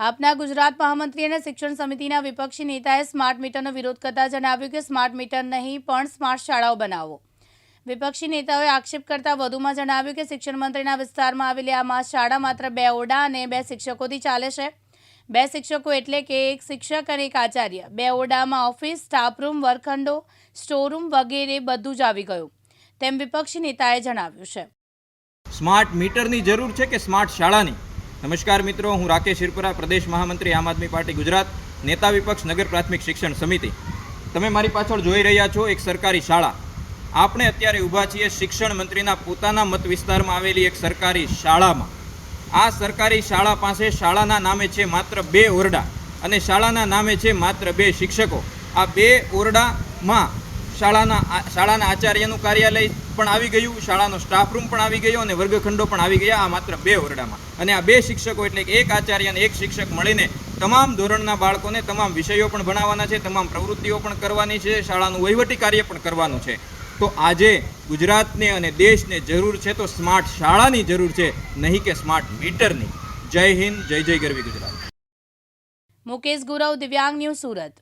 આપના ગુજરાત મહામંત્રી અને શિક્ષણ સમિતિના વિપક્ષી નેતાએ સ્માર્ટ મીટરનો વિરોધ કરતા જણાવ્યું કે સ્માર્ટ મીટર નહીં, પણ સ્માર્ટ શાળાઓ બનાવો. વિપક્ષી નેતાઓએ આક્ષેપ કરતા વધુમાં જણાવ્યું કે શિક્ષણ મંત્રીના વિસ્તારમાં આવેલી આ શાળા માત્ર બે ઓરડા અને બે શિક્ષકોથી ચાલે છે. બે શિક્ષકો એટલે કે એક શિક્ષક અને એક આચાર્ય. બે ઓરડામાં ઓફિસ, સ્ટાફરૂમ, વર્ગખંડો, સ્ટોરરૂમ વગેરે બધું જ આવી ગયું. તેમ વિપક્ષી નેતાએ જણાવ્યું છે. સ્માર્ટ મીટરની જરૂર છે કે સ્માર્ટ શાળાની? નમસ્કાર મિત્રો, હું રાકેશ શિરપુરા પ્રદેશ મહામંત્રી આમ આદમી પાર્ટી, ગુજરાત. નેતા વિપક્ષ નગર પ્રાથમિક શિક્ષણ સમિતિ. તમે મારી પાછળ જોઈ રહ્યા છો એક સરકારી શાળા. આપણે અત્યારે ઊભા છીએ શિક્ષણ મંત્રીના પોતાના મત વિસ્તારમાં આવેલી એક સરકારી શાળામાં. આ સરકારી શાળા પાસે શાળાના નામે છે માત્ર બે ઓરડા અને શાળાના નામે છે માત્ર બે શિક્ષકો. આ બે ઓરડામાં શાળાના શાળાના આચાર્યનું કાર્યાલય પણ આવી ગયું, શાળાનો સ્ટાફ પણ આવી ગયો અને વર્ગખંડો પણ આવી ગયા આ માત્ર બે ઓરડામાં. અને આ બે શિક્ષકો એટલે એક આચાર્ય અને એક શિક્ષક મળીને તમામ ધોરણના બાળકોને તમામ વિષયો પણ ભણાવવાના છે, તમામ પ્રવૃત્તિઓ પણ કરવાની છે, શાળાનું વહીવટી કાર્ય પણ કરવાનું છે. તો આજે ગુજરાતને અને દેશને જરૂર છે તો સ્માર્ટ શાળાની જરૂર છે, નહીં કે સ્માર્ટ મીટરની. જય હિન્દ, જય જય ગરવી ગુજરાત. મુકેશ ગુરવ, દિવ્યાંગ ન્યૂઝ સુરત.